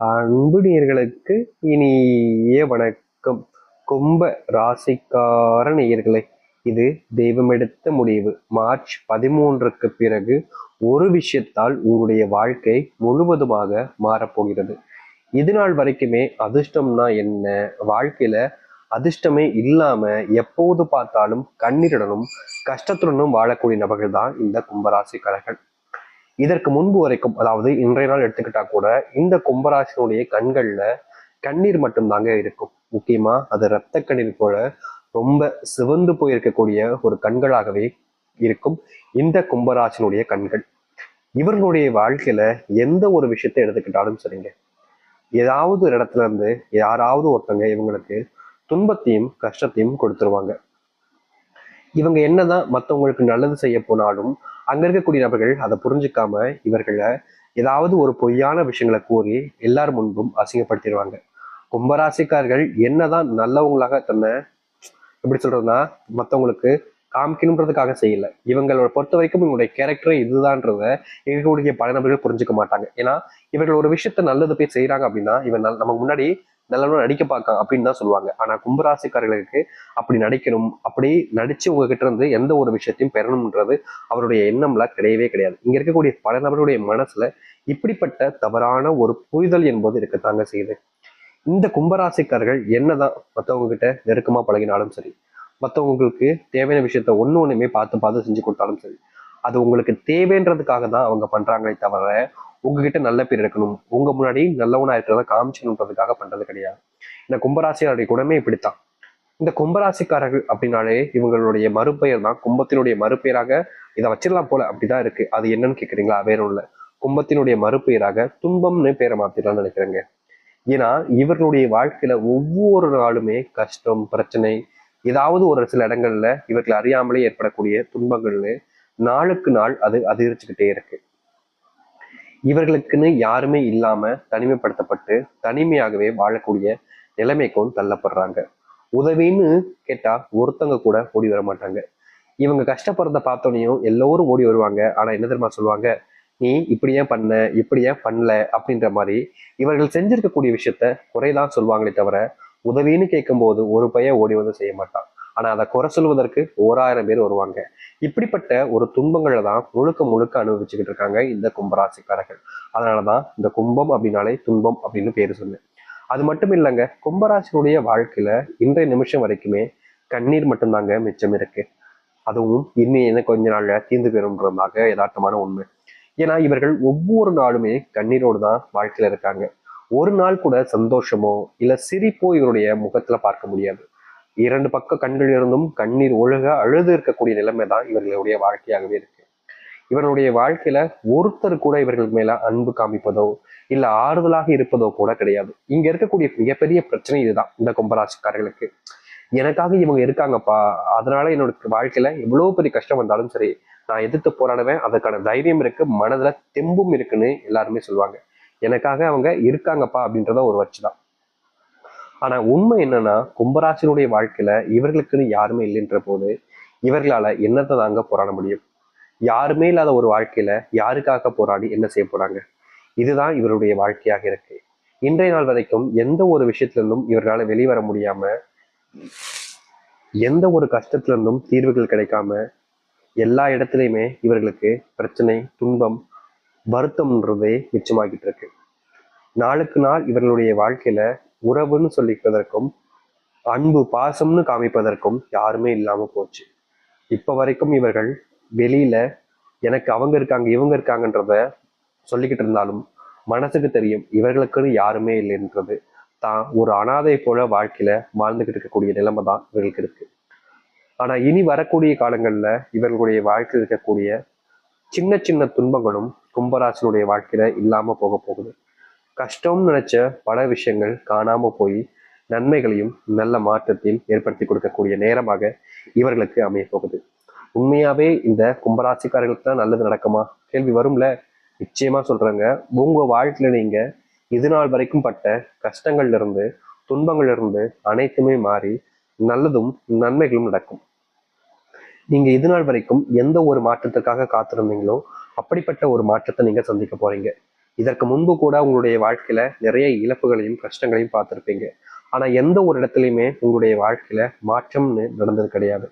அன்புநியர்களுக்கு இனிய வணக்கம். கும்ப ராசிக்கார நேயர்களே இது தெய்வமெடுத்த முடிவு. மார்ச் பதிமூன்றுக்கு பிறகு ஒரு விஷயத்தால் உங்களுடைய வாழ்க்கை முழுவதுமாக மாறப்போகிறது. இது நாள் வரைக்குமே அதிர்ஷ்டம்னா என்ன? வாழ்க்கையில அதிர்ஷ்டமே இல்லாம எப்போது பார்த்தாலும் கண்ணீருடனும் கஷ்டத்துடனும் வாழக்கூடிய நபர்கள் தான் இந்த கும்பராசிக்காரர்கள் இதற்கு முன்பு வரைக்கும் அதாவது இன்றைய நாள் எடுத்துக்கிட்டா கூட இந்த கும்பராசினுடைய கண்கள்ல கண்ணீர் மட்டும்தாங்க இருக்கும். முக்கியமா அது இரத்த கண்ணீர் போல ரொம்ப சிவந்து போயிருக்கக்கூடிய ஒரு கண்களாகவே இருக்கும் இந்த கும்பராசினுடைய கண்கள். இவர்களுடைய வாழ்க்கையில எந்த ஒரு விஷயத்தை எடுத்துக்கிட்டாலும் சரிங்க. ஏதாவது ஒரு இடத்துல இருந்து யாராவது ஒருத்தங்க இவங்களுக்கு துன்பத்தையும் கஷ்டத்தையும் கொடுத்துருவாங்க. இவங்க என்னதான் மற்றவங்களுக்கு நல்லது செய்ய போனாலும் அங்க இருக்கக்கூடிய நபர்கள் அதை புரிஞ்சுக்காம இவர்களை ஏதாவது ஒரு பொய்யான விஷயங்களை கூறி எல்லார் முன்பும் அசிங்கப்படுத்திடுவாங்க. கும்பராசிக்காரர்கள் என்னதான் நல்லவங்களாக தன்னை எப்படி சொல்றதுன்னா மற்றவங்களுக்கு காமிக்கணுன்றதுக்காக செய்யல. இவங்களோட பொறுத்த வரைக்கும் இவங்களுடைய கேரக்டரே இதுதான்றத இருக்கக்கூடிய பல நபர்கள் புரிஞ்சுக்க மாட்டாங்க. ஏன்னா இவர்கள் ஒரு விஷயத்த நல்லது போய் செய்யறாங்க அப்படின்னா இவன் நல் நமக்கு முன்னாடி நல்லவனும் நடிக்க பார்க்கலாம் அப்படின்னு தான் சொல்லுவாங்க. ஆனா கும்பராசிக்காரர்களுக்கு அப்படி நடிக்கணும் அப்படி நடிச்சு உங்ககிட்ட இருந்து எந்த ஒரு விஷயத்தையும் பெறணும்ன்றது அவருடைய எண்ணம்லாம் கிடையவே கிடையாது. இங்க இருக்கக்கூடிய பல நபருடைய மனசுல இப்படிப்பட்ட தவறான ஒரு புரிதல் என்பது இருக்கத்தாங்க செய்யுது. இந்த கும்பராசிக்காரர்கள் என்னதான் மற்றவங்க கிட்ட நெருக்கமா பழகினாலும் சரி மற்றவங்களுக்கு தேவையான விஷயத்த ஒண்ணு ஒண்ணுமே பார்த்து பார்த்து செஞ்சு கொடுத்தாலும் சரி அது உங்களுக்கு தேவைன்றதுக்காக தான் அவங்க பண்றாங்களே தவிர உங்ககிட்ட நல்ல பேர் இருக்கணும் உங்க முன்னாடி நல்லவனா இருக்கிறத காமிச்சணுன்றதுக்காக பண்றது கிடையாது. இந்த கும்பராசியாருடைய குணமே இப்படித்தான். இந்த கும்பராசிக்காரர்கள் அப்படின்னாலே இவங்களுடைய மறுபெயர் தான். கும்பத்தினுடைய மறுபெயராக இதை வச்சிடலாம் போல அப்படிதான் இருக்கு. அது என்னன்னு கேக்குறீங்களா? வேற இல்ல. கும்பத்தினுடைய மறுபெயராக துன்பம்னு பேரை மாத்திடலாம்னு நினைக்கிறேங்க. ஏன்னா இவர்களுடைய வாழ்க்கையில ஒவ்வொரு நாளுமே கஷ்டம் பிரச்சனை ஏதாவது ஒரு சில இடங்கள்ல இவர்கள் அறியாமலே ஏற்படக்கூடிய துன்பங்கள்னு நாளுக்கு நாள் அது அதிகரிச்சுக்கிட்டே இருக்கு. இவர்களுக்குன்னு யாருமே இல்லாம தனிமைப்படுத்தப்பட்டு தனிமையாகவே வாழக்கூடிய நிலைமைக்கும் தள்ளப்படுறாங்க. உதவின்னு கேட்டா ஒருத்தங்க கூட ஓடி வர மாட்டாங்க. இவங்க கஷ்டப்படுறத பார்த்தோனையும் எல்லோரும் ஓடி வருவாங்க. ஆனா என்ன தெரியுமா சொல்லுவாங்க? நீ இப்படி ஏன் பண்ண? இப்படி ஏன் பண்ணல? அப்படின்ற மாதிரி இவர்கள் செஞ்சிருக்கக்கூடிய விஷயத்த குறைதான் சொல்லுவாங்களே தவிர உதவின்னு கேட்கும்போது ஒரு பையன் ஓடி வந்து செய்ய மாட்டான். ஆனா அதை குறை சொல்வதற்கு ஓராயிரம் பேர் வருவாங்க. இப்படிப்பட்ட ஒரு துன்பங்களை தான் முழுக்க முழுக்க அனுபவிச்சுக்கிட்டு இருக்காங்க இந்த கும்பராசிக்காரர்கள். அதனாலதான் இந்த கும்பம் அப்படின்னாலே துன்பம் அப்படின்னு பேரு சொன்னேன். அது மட்டும் இல்லைங்க கும்பராசினுடைய வாழ்க்கையில இன்றைய நிமிஷம் வரைக்குமே கண்ணீர் மட்டும்தாங்க மிச்சம் இருக்கு. அதுவும் இன்னும் என்ன கொஞ்ச நாள்ல தீர்ந்து பெறும்ன்றதாக யதார்த்தமான உண்மை. ஏன்னா இவர்கள் ஒவ்வொரு நாளுமே கண்ணீரோடு தான் வாழ்க்கையில இருக்காங்க. ஒரு நாள் கூட சந்தோஷமோ இல்ல சிரிப்போ இவருடைய முகத்துல பார்க்க முடியாது. இரண்டு பக்க கண்கள் இருந்தும் கண்ணீர் ஒழுக அழுது இருக்கக்கூடிய நிலைமை தான் இவர்களுடைய வாழ்க்கையாகவே இருக்கு. இவர்களுடைய வாழ்க்கையில ஒருத்தர் கூட இவர்கள் மேல அன்பு காமிப்பதோ இல்ல ஆறுதலாக இருப்பதோ கூட கிடையாது. இங்க இருக்கக்கூடிய மிகப்பெரிய பிரச்சனை இதுதான் இந்த கும்பராசிக்காரர்களுக்கு. எனக்காக இவங்க இருக்காங்கப்பா அதனால என்னோட வாழ்க்கையில எவ்வளவு பெரிய கஷ்டம் வந்தாலும் சரி நான் எதிர்த்து போராடுவேன் அதற்கான தைரியம் இருக்கு மனதுல தெம்பும் இருக்குன்னு எல்லாருமே சொல்லுவாங்க. எனக்காக அவங்க இருக்காங்கப்பா அப்படின்றத ஒரு வச்சுதான். ஆனா உண்மை என்னன்னா கும்பராசினுடைய வாழ்க்கையில இவர்களுக்குன்னு யாருமே இல்லைன்ற போது இவர்களால என்னத்தை தாங்க போராட முடியும்? யாருமே இல்லாத ஒரு வாழ்க்கையில யாருக்காக போராடி என்ன செய்ய போறாங்க? இதுதான் இவருடைய வாழ்க்கையாக இருக்கு. இன்றைய நாள் வரைக்கும் எந்த ஒரு விஷயத்திலிருந்தும் இவர்களால் இவர்களால வெளிவர முடியாம எந்த ஒரு கஷ்டத்துல இருந்தும் தீர்வுகள் கிடைக்காம எல்லா இடத்துலையுமே இவர்களுக்கு பிரச்சனை துன்பம் வருத்தம்ன்றதே மிச்சமாகிட்டு இருக்கு. நாளுக்கு நாள் இவர்களுடைய வாழ்க்கையில உறவுன்னு சொல்லிப்பதற்கும் அன்பு பாசம்னு காமிப்பதற்கும் யாருமே இல்லாமல் போச்சு. இப்போ வரைக்கும் இவர்கள் வெளியில எனக்கு அவங்க இருக்காங்க இவங்க இருக்காங்கன்றத சொல்லிக்கிட்டு இருந்தாலும் மனசுக்கு தெரியும் இவர்களுக்குன்னு யாருமே இல்லைன்றது. தான் ஒரு அனாதை போல வாழ்க்கையில வாழ்ந்துகிட்டு இருக்கக்கூடிய நிலைமை தான் இவர்களுக்கு இருக்கு. ஆனா இனி வரக்கூடிய காலங்கள்ல இவர்களுடைய வாழ்க்கையில் இருக்கக்கூடிய சின்ன சின்ன துன்பங்களும் கும்பராசனுடைய வாழ்க்கையில இல்லாம போக போகுது. கஷ்டம்னு நினைச்ச பல விஷயங்கள் காணாம போய் நன்மைகளையும் நல்ல மாற்றத்தையும் ஏற்படுத்தி கொடுக்கக்கூடிய நேரமாக இவர்களுக்கு அமைய போகுது. உண்மையாவே இந்த கும்பராசிக்காரர்களுக்கு தான் நல்லது நடக்குமா? கேள்வி வரும்ல. நிச்சயமா சொல்றாங்க. உங்க வாழ்க்கையில நீங்க இது நாள் வரைக்கும் பட்ட கஷ்டங்கள்ல இருந்து துன்பங்கள்ல இருந்து அனைத்துமே மாறி நல்லதும் நன்மைகளும் நடக்கும். நீங்க இது நாள் வரைக்கும் எந்த ஒரு மாற்றத்திற்காக காத்திருந்தீங்களோ அப்படிப்பட்ட ஒரு மாற்றத்தை நீங்க சந்திக்க போறீங்க. இதற்கு முன்பு கூட உங்களுடைய வாழ்க்கையில நிறைய இழப்புகளையும் கஷ்டங்களையும் பார்த்துருப்பீங்க. ஆனா எந்த ஒரு இடத்துலையுமே உங்களுடைய வாழ்க்கையில மாற்றம்னு நடந்தது கிடையாது.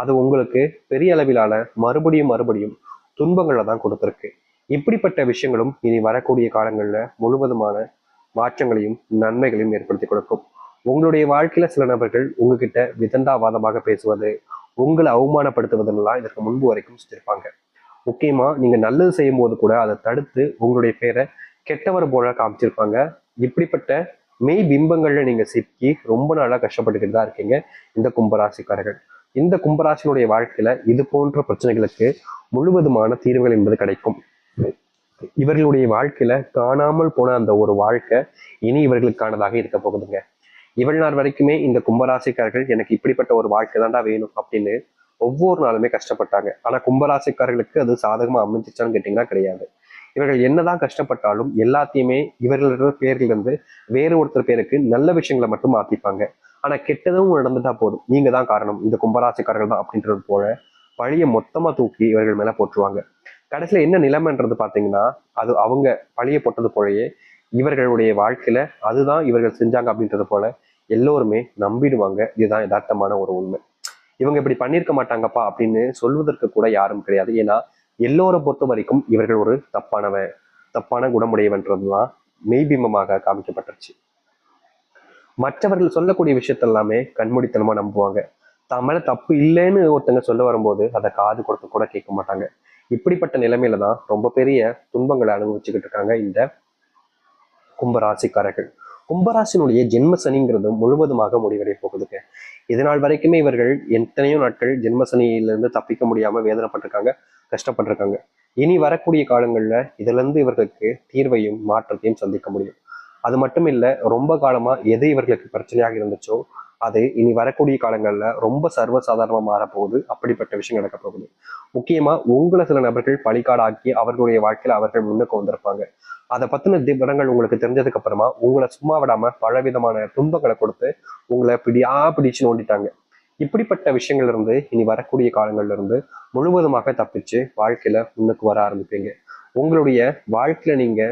அது உங்களுக்கு பெரிய அளவிலான மறுபடியும் மறுபடியும் துன்பங்களை தான் கொடுத்துருக்கு. இப்படிப்பட்ட விஷயங்களும் இனி வரக்கூடிய காலங்களில் முழுவதுமான மாற்றங்களையும் நன்மைகளையும் ஏற்படுத்தி கொடுக்கும். உங்களுடைய வாழ்க்கையில சில நபர்கள் உங்ககிட்ட விதண்டாவாதமாக பேசுவது உங்களை அவமானப்படுத்துவதெல்லாம் இதற்கு முன்பு வரைக்கும் செஞ்சிருப்பாங்க. முக்கியமா நீங்கள் நல்லது செய்யும் போது கூட அதை தடுத்து உங்களுடைய பேரை கெட்டவர் போல காமிச்சிருப்பாங்க. இப்படிப்பட்ட மெய் பிம்பங்கள்ல நீங்க சிக்கி ரொம்ப நாளா கஷ்டப்பட்டுக்கிட்டு தான் இருக்கீங்க இந்த கும்பராசிக்காரர்கள். இந்த கும்பராசினுடைய வாழ்க்கையில இது போன்ற பிரச்சனைகளுக்கு முழுவதுமான தீர்வுகள் என்பது கிடைக்கும். இவர்களுடைய வாழ்க்கையில காணாமல் போன அந்த ஒரு வாழ்க்கை இனி இவர்களுக்கானதாக இருக்க போகுதுங்க. இவ்வளவு நாள் வரைக்குமே இந்த கும்பராசிக்காரர்கள் எனக்கு இப்படிப்பட்ட ஒரு வாழ்க்கை தான்டா வேணும் அப்படின்னு ஒவ்வொரு நாளுமே கஷ்டப்பட்டாங்க. ஆனா கும்பராசிக்காரர்களுக்கு அது சாதகமா அமைஞ்சிச்சான்னு கேட்டீங்கன்னா கிடையாது. இவர்கள் என்னதான் கஷ்டப்பட்டாலும் எல்லாத்தையுமே இவர்களோட பேர்கள் வந்து வேறு ஒருத்தர் பேருக்கு நல்ல விஷயங்களை மட்டும் மாத்திப்பாங்க ஆனா கெட்டதும் நடந்துட்டா போதும். நீங்க தான் காரணம். இந்த கும்பராசிக்காரர்கள் தான் அப்படின்றது போல பழிய மொத்தமா தூக்கி இவர்கள் மேல போட்டுருவாங்க. கடைசியில என்ன நிலைமைன்றது பாத்தீங்கன்னா அது அவங்க பழிய போட்டது போலயே இவர்களுடைய வாழ்க்கையில அதுதான் இவர்கள் செஞ்சாங்க அப்படின்றது போல எல்லோருமே நம்பிடுவாங்க. இதுதான் யதார்த்தமான ஒரு உண்மை. இவங்க இப்படி பண்ணியிருக்க மாட்டாங்கப்பா அப்படின்னு சொல்வதற்கு கூட யாரும் கிடையாது. ஏன்னா எல்லோரை பொறுத்த வரைக்கும் இவர்கள் ஒரு தப்பானவன் தப்பான குணமுடையவன்றதுதான் மெய்பிம்பமாக காமிக்கப்பட்டுருச்சு. மற்றவர்கள் சொல்லக்கூடிய விஷயத்தெல்லாமே கண்மூடித்தனமா நம்புவாங்க. தான் மேல தப்பு இல்லைன்னு ஒருத்தங்க சொல்ல வரும்போது அதை காது கொடுத்து கூட கேட்க மாட்டாங்க. இப்படிப்பட்ட நிலைமையில தான் ரொம்ப பெரிய துன்பங்களை அனுபவிச்சுக்கிட்டு இருக்காங்க இந்த கும்பராசிக்காரர்கள். கும்பராசினுடைய ஜென்ம சனிங்கிறது முழுவதுமாக முடிவடைய போகுதுங்க. இதனால் வரைக்குமே இவர்கள் எத்தனையோ நாட்கள் ஜென்ம சனியிலிருந்து தப்பிக்க முடியாம வேதனைப்பட்டிருக்காங்க கஷ்டப்பட்டிருக்காங்க. இனி வரக்கூடிய காலங்கள்ல இதுல இருந்து இவர்களுக்கு தீர்வையும் மாற்றத்தையும் சந்திக்க முடியும். அது மட்டும் இல்ல ரொம்ப காலமா எது இவர்களுக்கு பிரச்சனையாக இருந்துச்சோ அது இனி வரக்கூடிய காலங்களில் ரொம்ப சர்வசாதாரணமாக மாறப்போகுது. அப்படிப்பட்ட விஷயம் நடக்க போகுது. முக்கியமாக உங்களை சில நபர்கள் பழிகாடாக்கி அவர்களுடைய வாழ்க்கையில் அவர்கள் முன்னுக்கு வந்திருப்பாங்க. அதை பற்றின விவரங்கள் உங்களுக்கு தெரிஞ்சதுக்கு அப்புறமா உங்களை சும்மா விடாமல் பலவிதமான துன்பங்களை கொடுத்து உங்களை பிடியா பிடிச்சு நோண்டிட்டாங்க. இப்படிப்பட்ட விஷயங்கள்ல இருந்து இனி வரக்கூடிய காலங்கள்ல இருந்து முழுவதுமாக தப்பிச்சு வாழ்க்கையில முன்னுக்கு வர ஆரம்பிப்பீங்க. உங்களுடைய வாழ்க்கையில நீங்க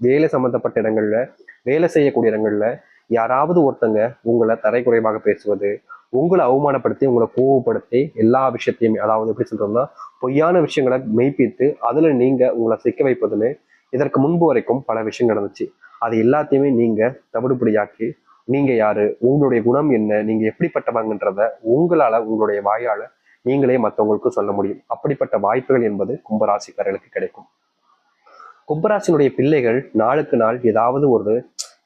வேலை சம்பந்தப்பட்ட இடங்கள்ல வேலை செய்யக்கூடிய இடங்கள்ல யாராவது ஒருத்தங்க உங்களை தரைக்குறைவாக பேசுவது உங்களை அவமானப்படுத்தி உங்களை கோவப்படுத்தி எல்லா விஷயத்தையுமே அதாவது எப்படி சொல்றோம்னா பொய்யான விஷயங்களை மெய்ப்பித்து அதுல நீங்க உங்களை சிக்க வைப்பதுன்னு இதற்கு முன்பு வரைக்கும் பல விஷயம் நடந்துச்சு. அது எல்லாத்தையுமே நீங்க தவிடுபடியாக்கி நீங்க யாரு உங்களுடைய குணம் என்ன நீங்க எப்படிப்பட்டவங்கன்றத உங்களால உங்களுடைய வாயால நீங்களே மற்றவங்களுக்கு சொல்ல முடியும். அப்படிப்பட்ட வாய்ப்புகள் என்பது கும்பராசிக்காரர்களுக்கு கிடைக்கும். கும்பராசினுடைய பிள்ளைகள் நாளுக்கு நாள் ஏதாவது ஒரு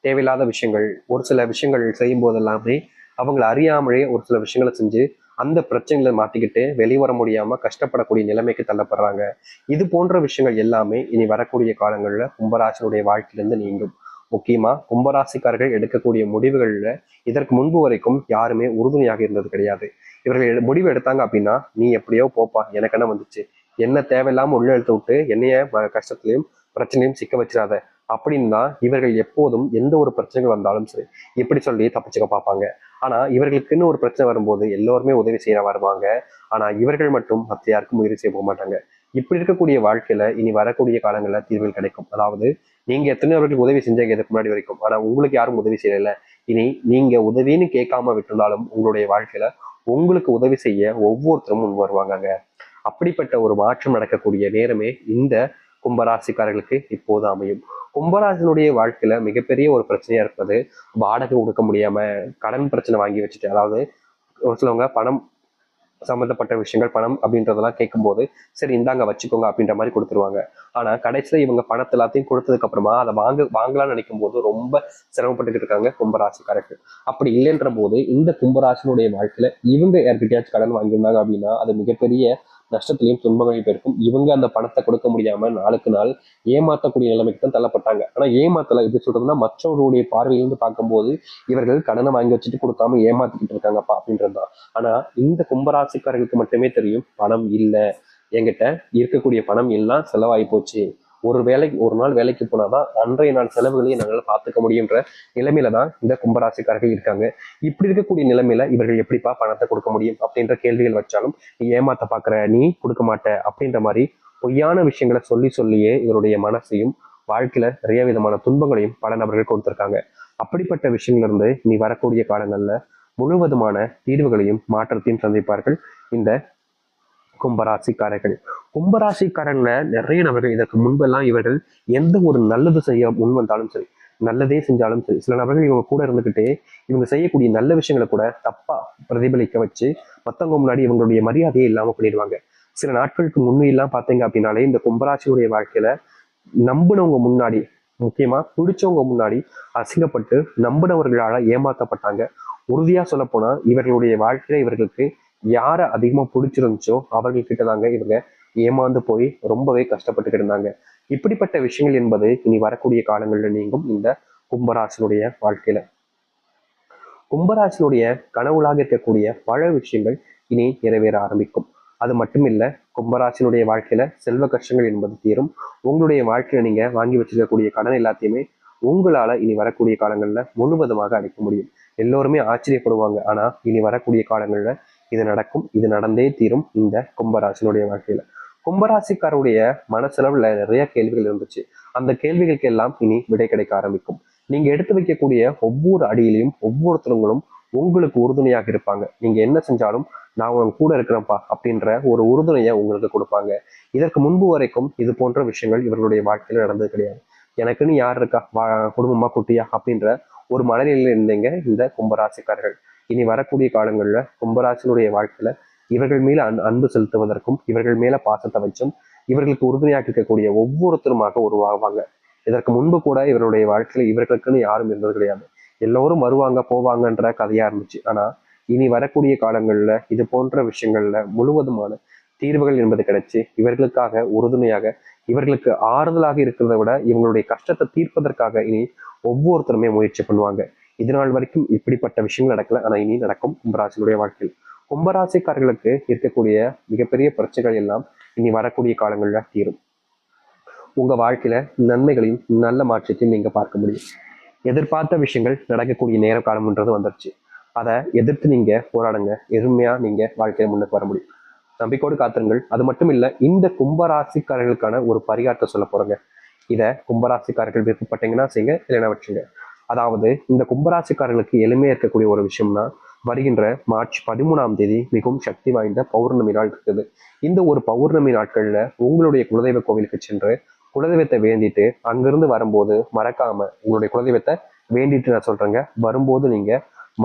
தேவையில்லாத விஷயங்கள் ஒரு சில விஷயங்கள் செய்யும் போதெல்லாமே அவங்களை அறியாமலே ஒரு சில விஷயங்களை செஞ்சு அந்த பிரச்சனைகளை மாட்டிக்கிட்டு வெளிவர முடியாம கஷ்டப்படக்கூடிய நிலைமைக்கு தள்ளப்படுறாங்க. இது போன்ற விஷயங்கள் எல்லாமே இனி வரக்கூடிய காலங்களில் கும்பராசினுடைய வாழ்க்கையிலிருந்து நீங்கும். முக்கியமா கும்பராசிக்காரர்கள் எடுக்கக்கூடிய முடிவுகளில் இதற்கு முன்பு வரைக்கும் யாருமே உறுதுணையாக இருந்தது கிடையாது. இவர்கள் முடிவு எடுத்தாங்க அப்படின்னா நீ எப்படியோ போப்பா எனக்கு என்ன வந்துச்சு? என்ன தேவையில்லாம உள்ள எழுத்து விட்டு என்னைய கஷ்டத்திலையும் பிரச்சனையும் சிக்க வச்சிடாத. அப்படின்னு தான் இவர்கள் எப்போதும் எந்த ஒரு பிரச்சனைகள் வந்தாலும் சரி இப்படி சொல்லி தப்பிச்சுக்க பார்ப்பாங்க. ஆனா இவர்களுக்குன்னு ஒரு பிரச்சனை வரும்போது எல்லோருமே உதவி செய்ய வருவாங்க. ஆனா இவர்கள் மட்டும் மற்ற யாருக்கும் உதவி செய்ய போக மாட்டாங்க. இப்படி இருக்கக்கூடிய வாழ்க்கையில இனி வரக்கூடிய காலங்களில் தீர்வுகள் கிடைக்கும். அதாவது நீங்க எத்தனை அவர்களுக்கு உதவி செஞ்சாங்க இதுக்கு முன்னாடி வரைக்கும். ஆனா உங்களுக்கு யாரும் உதவி செய்யல இனி நீங்க உதவின்னு கேட்காம விட்டிருந்தாலும் உங்களுடைய வாழ்க்கையில உங்களுக்கு உதவி செய்ய ஒவ்வொருத்தரும் முன் வருவாங்க அப்படிப்பட்ட ஒரு மாற்றம் நடக்கக்கூடிய நேரமே இந்த கும்பராசிக்காரர்களுக்கு இப்போது அமையும். கும்பராசனுடைய வாழ்க்கையில மிகப்பெரிய ஒரு பிரச்சனையா இருப்பது வாடகை கொடுக்க முடியாம கடன் பிரச்சனை வாங்கி வச்சுட்டு அதாவது ஒரு சிலவங்க பணம் சம்மந்தப்பட்ட விஷயங்கள் பணம் அப்படின்றதெல்லாம் கேட்கும்போது சரி இந்தாங்க வச்சுக்கோங்க அப்படின்ற மாதிரி கொடுத்துருவாங்க. ஆனா கடைசியில இவங்க பணத்தை எல்லாத்தையும் கொடுத்ததுக்கு அப்புறமா அதை வாங்க வாங்கலாம்னு நினைக்கும் போது ரொம்ப சிரமப்பட்டுக்கிட்டு இருக்காங்க கும்பராசிக்காரர்கள். அப்படி இல்லைன்ற போது இந்த கும்பராசினுடைய வாழ்க்கையில இவங்க யாருக்கிட்டயாச்சும் கடன் வாங்கியிருந்தாங்க அப்படின்னா அது மிகப்பெரிய நஷ்டத்திலையும் துன்பங்களையும் பெருக்கும். இவங்க அந்த பணத்தை கொடுக்க முடியாம நாளுக்கு நாள் ஏமாத்தக்கூடிய நிலைமைக்கு தான் தள்ளப்பட்டாங்க. ஆனா ஏமாத்தல எப்படி சொல்றதுன்னா மற்றவர்களுடைய பார்வையிலிருந்து பார்க்கும்போது இவர்கள் கடனை வாங்கி வச்சுட்டு கொடுக்காம ஏமாத்திக்கிட்டு இருக்காங்கப்பா அப்படின்றது தான். ஆனா இந்த கும்பராசிக்காரர்களுக்கு மட்டுமே தெரியும் பணம் இல்லை. என்கிட்ட இருக்கக்கூடிய பணம் எல்லாம் செலவாகி போச்சு. ஒரு வேலைக்கு ஒரு நாள் வேலைக்கு போனாதான் அன்றைய நாள் செலவுகளையும் என்னால் பார்த்துக்க முடியுன்ற நிலைமையில தான் இந்த கும்பராசிக்காரர்கள் இருக்காங்க. இப்படி இருக்கக்கூடிய நிலைமையில இவர்கள் எப்படிப்பா பணத்தை கொடுக்க முடியும் அப்படின்ற கேள்விகள் வச்சாலும் நீ ஏமாத்த பாக்குற நீ கொடுக்க மாட்ட அப்படின்ற மாதிரி பொய்யான விஷயங்களை சொல்லி சொல்லியே இவருடைய மனசையும் வாழ்க்கையில நிறைய விதமான துன்பங்களையும் பல நபர்கள் கொடுத்துருக்காங்க. அப்படிப்பட்ட விஷயங்கள்ல இருந்து நீ வரக்கூடிய காலங்கள்ல முழுவதுமான தீர்வுகளையும் மாற்றத்தையும் சந்திப்பார்கள். இந்த கும்பராசிக்காரர்கள். கும்பராசிக்காரன்ல நிறைய நபர்கள் இதற்கு முன்பெல்லாம் இவர்கள் எந்த ஒரு நல்லது செய்ய முன் வந்தாலும் சரி நல்லதே செஞ்சாலும் சரி சில நபர்கள் இவங்க கூட இருந்துகிட்டே இவங்க செய்யக்கூடிய நல்ல விஷயங்களை கூட தப்பா பிரதிபலிக்க வச்சு மத்தவங்க முன்னாடி இவங்களுடைய மரியாதையே இல்லாம பண்ணிடுவாங்க. சில நாட்களுக்கு முன்னையெல்லாம் பார்த்தீங்க அப்படின்னாலே இந்த கும்பராசியுடைய வாழ்க்கையில நம்பினவங்க முன்னாடி முக்கியமா பிடிச்சவங்க முன்னாடி அசிங்கப்பட்டு நம்பினவர்களால ஏமாத்தப்பட்டாங்க. உறுதியா சொல்ல போனா இவர்களுடைய வாழ்க்கையில இவர்களுக்கு யாரை அதிகமா பிடிச்சிருந்துச்சோ அவர்கள்கிட்ட தாங்க இவங்க ஏமாந்து போய் ரொம்பவே கஷ்டப்பட்டுக்கிட்டு இருந்தாங்க. இப்படிப்பட்ட விஷயங்கள் என்பது இனி வரக்கூடிய காலங்களில் நீங்கும் இந்த கும்பராசனுடைய வாழ்க்கையில. கும்பராசனுடைய கனவுலாக இருக்கக்கூடிய பல விஷயங்கள் இனி நிறைவேற ஆரம்பிக்கும். அது மட்டும் இல்லை கும்பராசினுடைய வாழ்க்கையில செல்வ கஷ்டங்கள் என்பது தீரும். உங்களுடைய வாழ்க்கையில நீங்க வாங்கி வச்சிருக்கக்கூடிய கடன் எல்லாத்தையுமே உங்களால இனி வரக்கூடிய காலங்கள்ல முழுவதுமாக அடைக்க முடியும். எல்லோருமே ஆச்சரியப்படுவாங்க. ஆனா இனி வரக்கூடிய காலங்கள்ல இது நடக்கும் இது நடந்தே தீரும் இந்த கும்பராசினுடைய வாழ்க்கையில. கும்பராசிக்காரருடைய மனசளவுல நிறைய கேள்விகள் இருந்துச்சு. அந்த கேள்விகளுக்கு எல்லாம் இனி விடை கிடைக்க ஆரம்பிக்கும். நீங்க எடுத்து வைக்கக்கூடிய ஒவ்வொரு அடியிலையும் ஒவ்வொருத்தவங்களும் உங்களுக்கு உறுதுணையாக இருப்பாங்க. நீங்க என்ன செஞ்சாலும் நான் உங்க கூட இருக்கிறேன்ப்பா அப்படின்ற ஒரு உறுதுணையை உங்களுக்கு கொடுப்பாங்க. இதற்கு முன்பு வரைக்கும் இது போன்ற விஷயங்கள் இவர்களுடைய வாழ்க்கையில நடந்தது கிடையாது. எனக்குன்னு யார் இருக்கா? வா குடும்பமா குட்டியா? அப்படின்ற ஒரு மனநிலையில் இருந்தீங்க இந்த கும்பராசிக்காரர்கள். இனி வரக்கூடிய காலங்களில் கும்பராசினுடைய வாழ்க்கையில இவர்கள் மேல அன் அன்பு செலுத்துவதற்கும் இவர்கள் மேல பாசத்தை வச்சும் இவர்களுக்கு உறுதுணையாக இருக்கக்கூடிய ஒவ்வொருத்தருமாக உருவாகுவாங்க இதற்கு முன்பு கூட இவருடைய வாழ்க்கையில இவர்களுக்குன்னு யாரும் இருந்தது கிடையாது. எல்லோரும் வருவாங்க போவாங்கன்ற கதையா இருந்துச்சு. ஆனா இனி வரக்கூடிய காலங்கள்ல இது போன்ற விஷயங்கள்ல முழுவதுமான தீர்வுகள் என்பது கிடைச்சி இவர்களுக்காக உறுதுணையாக இவர்களுக்கு ஆறுதலாக இருக்கிறத விட இவங்களுடைய கஷ்டத்தை தீர்ப்பதற்காக இனி ஒவ்வொருத்தருமே முயற்சி பண்ணுவாங்க. இது நாள் வரைக்கும் இப்படிப்பட்ட விஷயங்கள் நடக்கல. ஆனா இனி நடக்கும் கும்பராசினுடைய வாழ்க்கையில். கும்பராசிக்காரர்களுக்கு இருக்கக்கூடிய மிகப்பெரிய பிரச்சனைகள் எல்லாம் இனி வரக்கூடிய காலங்கள்ல தீரும். உங்க வாழ்க்கையில நன்மைகளையும் நல்ல மாற்றத்தையும் நீங்க பார்க்க முடியும். எதிர்பார்த்த விஷயங்கள் நடக்கக்கூடிய நேர காலம்ன்றது வந்துருச்சு. அதை எதிர்த்து நீங்க போராடுங்க. எளிமையா நீங்க வாழ்க்கையில முன்னுக்கு வர முடியும். நம்பிக்கையோடு காத்துருங்கள். அது மட்டும் இல்ல இந்த கும்பராசிக்காரர்களுக்கான ஒரு பரிகாரத்தை சொல்ல போறேங்க. இத கும்பராசிக்காரர்கள் விருப்பப்பட்டீங்கன்னா செய்யுங்க இல்லைன்னா வச்சுங்க. அதாவது இந்த கும்பராசிக்காரர்களுக்கு எளிமையாக இருக்கக்கூடிய ஒரு விஷயம்னா வருகின்ற மார்ச் பதிமூணாம் தேதி மிகவும் சக்தி வாய்ந்த பௌர்ணமி நாள் இருக்குது. இந்த ஒரு பௌர்ணமி நாட்களில் உங்களுடைய குலதெய்வ கோவிலுக்கு சென்று குலதெய்வத்தை வேண்டிட்டு அங்கிருந்து வரும்போது மறக்காம உங்களுடைய குலதெய்வத்தை வேண்டிட்டு நான் சொல்றேங்க வரும்போது நீங்க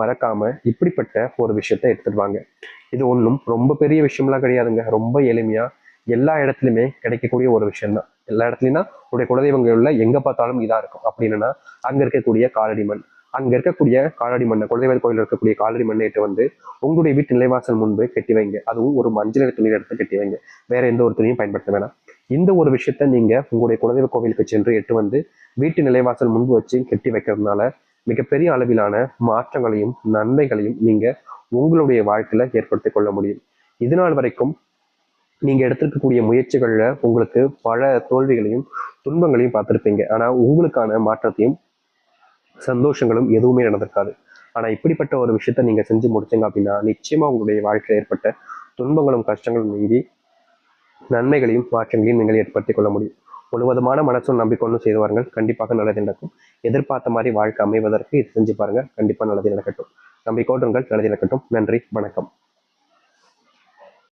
மறக்காம இப்படிப்பட்ட ஒரு விஷயத்த எடுத்துட்டு வாங்க. இது ஒன்றும் ரொம்ப பெரிய விஷயம்லாம் கிடையாதுங்க ரொம்ப எளிமையா எல்லா இடத்துலையுமே கிடைக்கக்கூடிய ஒரு விஷயம் எல்லா எல்லா இடத்துலையும்னா குலதெய்வங்கள் உள்ள எங்க பார்த்தாலும் இதா இருக்கும். அப்படின்னா அங்க இருக்கக்கூடிய காலடி மண் அங்க இருக்கக்கூடிய காலடி மண்ணை குலதெய்வ கோயில் இருக்கக்கூடிய காலடி மண்ணை எட்டு வந்து உங்களுடைய வீட்டு நிலைவாசல் முன்பு கட்டி வைங்க. அதுவும் ஒரு மஞ்சள் நிற துணியில் எடுத்து கட்டி வைங்க. வேற எந்த ஒரு துணியும் பயன்படுத்த வேணாம். இந்த ஒரு விஷயத்த நீங்க உங்களுடைய குலதெய்வ கோவிலுக்கு சென்று எட்டு வந்து வீட்டு நிலைவாசல் முன்பு வச்சு கட்டி வைக்கிறதுனால மிகப்பெரிய அளவிலான மாற்றங்களையும் நன்மைகளையும் நீங்க உங்களுடைய வாழ்க்கையில ஏற்படுத்திக் கொள்ள முடியும். இது நாள் வரைக்கும் நீங்கள் எடுத்திருக்கக்கூடிய முயற்சிகளில் உங்களுக்கு பல தோல்விகளையும் துன்பங்களையும் பார்த்துருப்பீங்க. ஆனால் உங்களுக்கான மாற்றத்தையும் சந்தோஷங்களும் எதுவுமே நடந்திருக்காது. ஆனால் இப்படிப்பட்ட ஒரு விஷயத்த நீங்கள் செஞ்சு முடிச்சீங்க அப்படின்னா நிச்சயமாக உங்களுடைய வாழ்க்கையில் ஏற்பட்ட துன்பங்களும் கஷ்டங்களும் நீங்கி நன்மைகளையும் மாற்றங்களையும் நீங்கள் ஏற்படுத்திக் கொள்ள முடியும். முழுவதுமான மனசும் நம்பிக்கொண்டு செய்து வாருங்கள். கண்டிப்பாக நல்லது நடக்கும். எதிர்பார்த்த மாதிரி வாழ்க்கை அமைவதற்கு இது செஞ்சு பாருங்கள் கண்டிப்பாக நல்லது நடக்கட்டும். நம்பிக்கோடுங்கள் நல்லது நடக்கட்டும். நன்றி. வணக்கம்.